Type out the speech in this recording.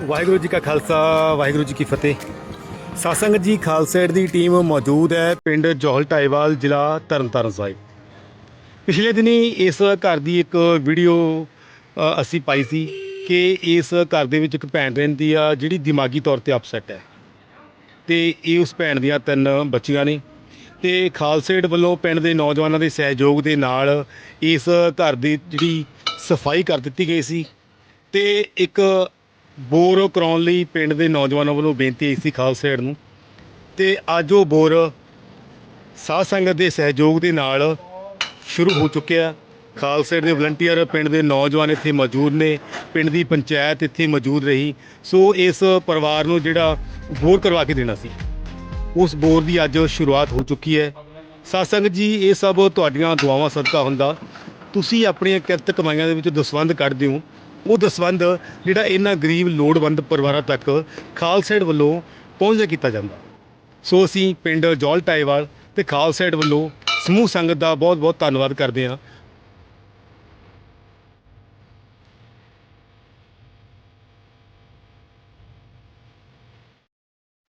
ਵਾਹਿਗੁਰੂ ਜੀ ਕਾ ਖਾਲਸਾ, ਵਾਹਿਗੁਰੂ ਜੀ ਕੀ ਫਤਿਹ। ਸਾਸੰਗ ਜੀ ਖਾਲਸਾ ਦੀ ਟੀਮ ਮੌਜੂਦ ਹੈ ਪਿੰਡ ਜੋਹਲ ਟਾਈਵਾਲ, ਜ਼ਿਲ੍ਹਾ ਤਰਨਤਾਰਨ ਸਾਹਿਬ। ਪਿਛਲੇ ਦਿਨੀ ਇਸ ਘਰ ਦੀ ਇੱਕ ਵੀਡੀਓ ਅਸੀਂ ਪਾਈ ਸੀ ਕਿ ਇਸ ਘਰ ਦੇ ਵਿੱਚ ਇੱਕ ਭੈਣ ਰਹਿੰਦੀ ਆ, ਜਿਹੜੀ ਦਿਮਾਗੀ ਤੌਰ ਤੇ ਅਪਸੈਟ ਹੈ। ਤੇ ਇਹ ਉਸ ਭੈਣ ਦੀਆਂ ਤਿੰਨ ਬੱਚੀਆਂ ਨੇ ਤੇ ਖਾਲਸਾ ਵੱਲੋਂ ਪਿੰਡ ਦੇ ਨੌਜਵਾਨਾਂ ਦੇ ਸਹਿਯੋਗ ਦੇ ਨਾਲ ਇਸ ਘਰ ਦੀ ਜਿਹੜੀ ਸਫ਼ਾਈ ਕਰ ਦਿੱਤੀ ਗਈ ਸੀ ਤੇ ਇੱਕ ਬੋਰ ਕਰਾਉਣ ਲਈ ਪਿੰਡ ਦੇ ਨੌਜਵਾਨਾਂ ਵੱਲੋਂ ਬੇਨਤੀ ਆਈ ਸੀ ਖਾਲਸਾ ਏਡ ਨੂੰ। ਤੇ ਅੱਜ ਉਹ ਬੋਰ ਸਾਧ ਸੰਗਤ ਦੇ ਸਹਿਯੋਗ ਦੇ ਨਾਲ ਸ਼ੁਰੂ ਹੋ ਚੁੱਕਿਆ ਖਾਲਸਾ ਏਡ ਦੇ ਵਲੰਟੀਅਰ ਪਿੰਡ ਦੇ ਨੌਜਵਾਨ ਇੱਥੇ ਮੌਜੂਦ ਨੇ, ਪਿੰਡ ਦੀ ਪੰਚਾਇਤ ਇੱਥੇ ਮੌਜੂਦ ਰਹੀ। ਸੋ ਇਸ ਪਰਿਵਾਰ ਨੂੰ ਜਿਹੜਾ ਬੋਰ ਕਰਵਾ ਕੇ ਦੇਣਾ ਸੀ, ਉਸ ਬੋਰ ਦੀ ਅੱਜ ਸ਼ੁਰੂਆਤ ਹੋ ਚੁੱਕੀ ਹੈ। ਸਾਸੰਗ ਜੀ, ਇਹ ਸਭ ਤੁਹਾਡੀਆਂ ਦੁਆਵਾਂ ਸਦਕਾ ਹੁੰਦਾ। ਤੁਸੀਂ ਆਪਣੀਆਂ ਕਿਰਤ ਕਮਾਈਆਂ ਦੇ ਵਿੱਚ ਦਸਵੰਧ ਕੱਢਦੇ ਹੋ। ਉਹ ਦਸਵੰਧ ਜਿਹੜਾ ਇਹਨਾਂ ਗਰੀਬ ਲੋੜਵੰਦ ਪਰਿਵਾਰਾਂ ਤੱਕ ਖਾਲਸਾ ਵੱਲੋਂ ਪਹੁੰਚਦਾ ਕੀਤਾ ਜਾਂਦਾ। ਸੋ ਅਸੀਂ ਪਿੰਡ ਜੌਲ ਟਾਈਵਾਲ ਤੇ ਖਾਲਸਾ ਵੱਲੋਂ ਸਮੂਹ ਸੰਗਤ ਦਾ ਬਹੁਤ ਬਹੁਤ ਧੰਨਵਾਦ ਕਰਦੇ ਹਾਂ।